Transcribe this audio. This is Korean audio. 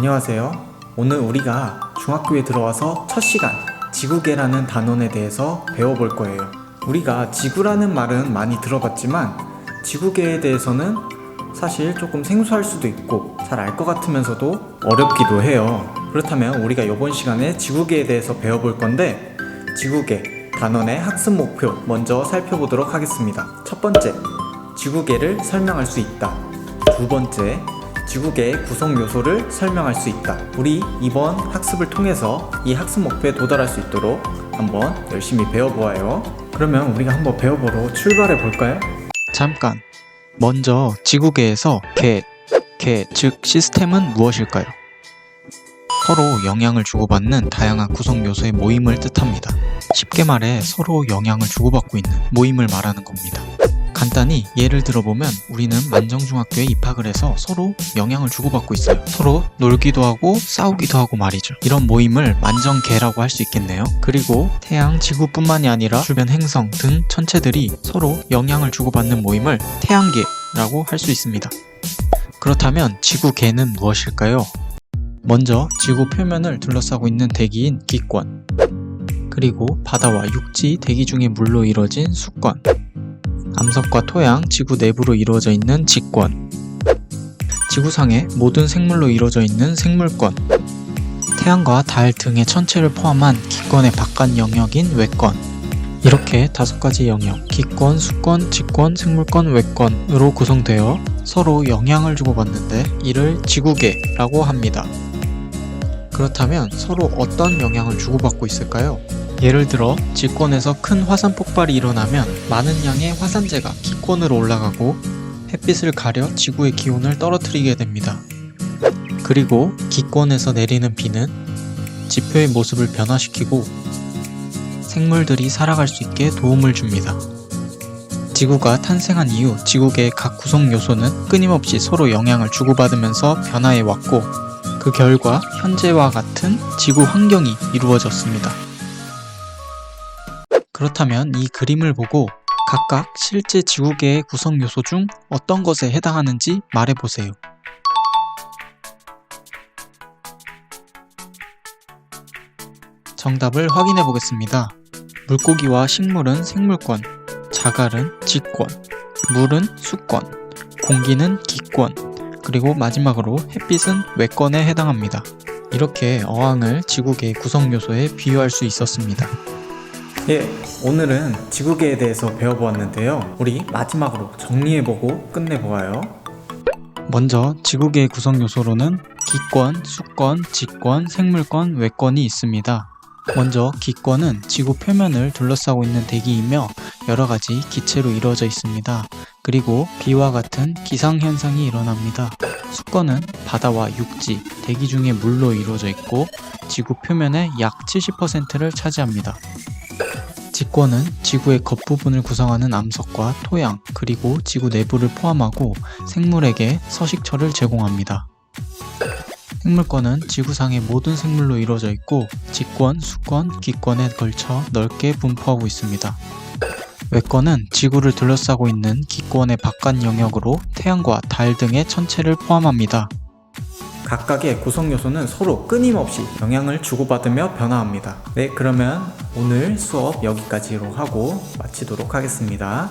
안녕하세요. 오늘 우리가 중학교에 들어와서 첫 시간 지구계라는 단원에 대해서 배워볼 거예요. 우리가 지구라는 말은 많이 들어봤지만 지구계에 대해서는 사실 조금 생소할 수도 있고 잘 알 것 같으면서도 어렵기도 해요. 그렇다면 우리가 이번 시간에 지구계에 대해서 배워볼 건데 지구계 단원의 학습 목표 먼저 살펴보도록 하겠습니다. 첫 번째, 지구계를 설명할 수 있다. 두 번째, 지구계의 구성 요소를 설명할 수 있다. 우리 이번 학습을 통해서 이 학습 목표에 도달할 수 있도록 한번 열심히 배워보아요. 그러면 우리가 한번 배워보러 출발해 볼까요? 잠깐. 먼저 지구계에서 계, 계, 즉 시스템은 무엇일까요? 서로 영향을 주고받는 다양한 구성 요소의 모임을 뜻합니다. 쉽게 말해 서로 영향을 주고받고 있는 모임을 말하는 겁니다. 간단히 예를 들어보면 우리는 만정중학교에 입학을 해서 서로 영향을 주고받고 있어요. 서로 놀기도 하고 싸우기도 하고 말이죠. 이런 모임을 만정계라고 할 수 있겠네요. 그리고 태양, 지구뿐만이 아니라 주변 행성 등 천체들이 서로 영향을 주고받는 모임을 태양계라고 할 수 있습니다. 그렇다면 지구계는 무엇일까요? 먼저 지구 표면을 둘러싸고 있는 대기인 기권, 그리고 바다와 육지 대기 중의 물로 이루어진 수권, 암석과 토양, 지구 내부로 이루어져 있는 직권, 지구상의 모든 생물로 이루어져 있는 생물권, 태양과 달 등의 천체를 포함한 기권의 바깥 영역인 외권, 이렇게 다섯 가지 영역, 기권, 수권, 직권, 생물권, 외권으로 구성되어 서로 영향을 주고받는데 이를 지구계라고 합니다. 그렇다면 서로 어떤 영향을 주고받고 있을까요? 예를 들어 직권에서 큰 화산 폭발이 일어나면 많은 양의 화산재가 기권으로 올라가고 햇빛을 가려 지구의 기온을 떨어뜨리게 됩니다. 그리고 기권에서 내리는 비는 지표의 모습을 변화시키고 생물들이 살아갈 수 있게 도움을 줍니다. 지구가 탄생한 이후 지구계의 각 구성 요소는 끊임없이 서로 영향을 주고받으면서 변화해 왔고 그 결과 현재와 같은 지구 환경이 이루어졌습니다. 그렇다면 이 그림을 보고 각각 실제 지구계의 구성 요소 중 어떤 것에 해당하는지 말해보세요. 정답을 확인해 보겠습니다. 물고기와 식물은 생물권, 자갈은 직권, 물은 수권, 공기는 기권, 그리고 마지막으로 햇빛은 외권에 해당합니다. 이렇게 어항을 지구계의 구성 요소에 비유할 수 있었습니다. 예, 오늘은 지구계에 대해서 배워보았는데요. 우리 마지막으로 정리해보고 끝내보아요. 먼저 지구계의 구성 요소로는 기권, 수권, 직권, 생물권, 외권이 있습니다. 먼저 기권은 지구 표면을 둘러싸고 있는 대기이며 여러 가지 기체로 이루어져 있습니다. 그리고 비와 같은 기상현상이 일어납니다. 수권은 바다와 육지, 대기 중의 물로 이루어져 있고 지구 표면의 약 70%를 차지합니다. 직권은 지구의 겉부분을 구성하는 암석과 토양, 그리고 지구 내부를 포함하고 생물에게 서식처를 제공합니다. 생물권은 지구상의 모든 생물로 이루어져 있고 직권, 수권, 기권에 걸쳐 넓게 분포하고 있습니다. 외권은 지구를 둘러싸고 있는 기권의 바깥 영역으로 태양과 달 등의 천체를 포함합니다. 각각의 구성 요소는 서로 끊임없이 영향을 주고받으며 변화합니다. 네, 그러면 오늘 수업 여기까지로 하고 마치도록 하겠습니다.